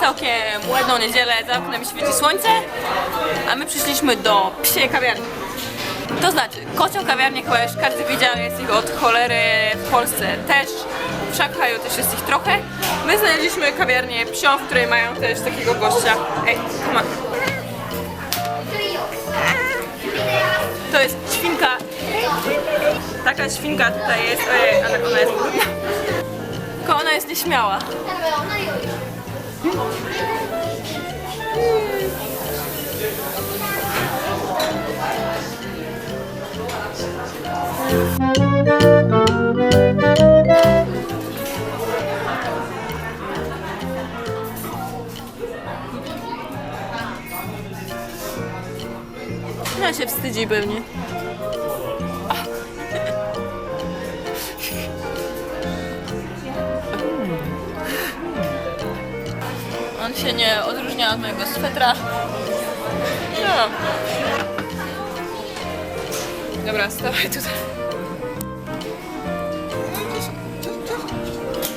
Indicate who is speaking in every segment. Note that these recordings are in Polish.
Speaker 1: całkiem ładną niedzielę, za oknem świeci słońce, a my przyszliśmy do psiej kawiarni. To znaczy, kocią kawiarnię chyba już każdy widział, jest ich od cholery w Polsce też. W Szanghaju też jest ich trochę. My znaleźliśmy kawiarnię psią, w której mają też takiego gościa. Ej, come on. To jest świnka. Taka świnka tutaj jest. Ojej, ale ona jest brudna. Tylko ona jest nieśmiała. Ona się wstydzi pewnie. On się nie odróżnia od mojego swetra. No. Dobra, stawaj tutaj.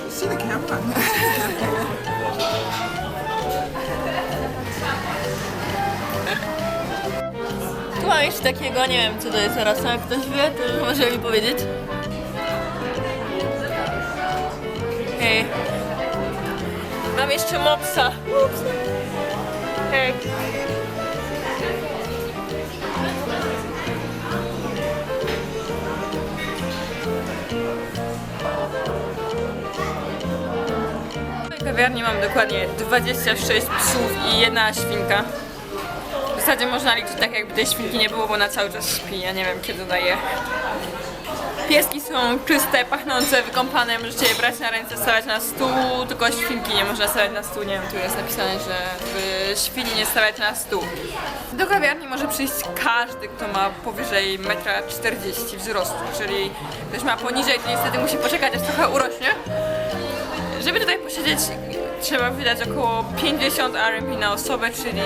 Speaker 2: See the camera.
Speaker 1: Tu mam jeszcze takiego, nie wiem co to jest teraz, jak ktoś wie, to może mi powiedzieć. Hej. Mam jeszcze mopsa. Hej. W kawiarni mam dokładnie 26 psów i jedna świnka. Zasadzie można liczyć tak, jakby tej świnki nie było, bo ona cały czas śpi. Ja nie wiem, kiedy daje. Pieski są czyste, pachnące, wykąpane. Możecie je brać na ręce, stawiać na stół, tylko świnki nie można stawiać na stół. Nie wiem, tu jest napisane, że by świni nie stawiać na stół. Do kawiarni może przyjść każdy, kto ma powyżej 1,40 m wzrostu. Jeżeli ktoś ma poniżej, to niestety musi poczekać, aż trochę urośnie. Żeby tutaj posiedzieć, trzeba wydać około 50 RMB na osobę, czyli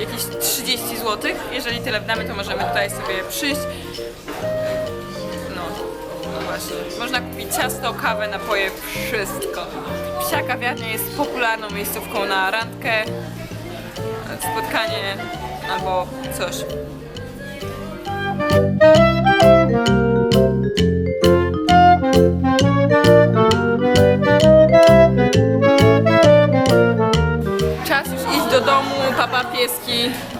Speaker 1: jakieś 30 zł. Jeżeli tyle wdamy, to możemy tutaj sobie przyjść. No, no właśnie. Można kupić ciasto, kawę, napoje, wszystko. Psia kawiarnia jest popularną miejscówką na randkę, spotkanie albo coś.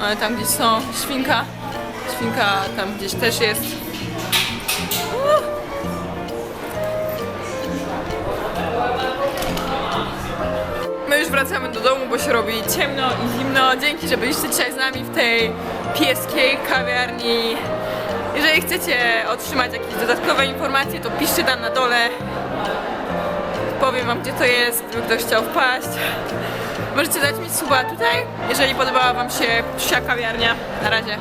Speaker 1: Ale tam gdzieś są, świnka, świnka tam gdzieś też jest. My już wracamy do domu, bo się robi ciemno i zimno. Dzięki, że byliście dzisiaj z nami w tej pieskiej kawiarni. Jeżeli chcecie otrzymać jakieś dodatkowe informacje, to piszcie tam na dole. Powiem wam, gdzie to jest, gdyby ktoś chciał wpaść. Możecie dać mi suba tutaj, jeżeli podobała wam się psia kawiarnia. Na razie.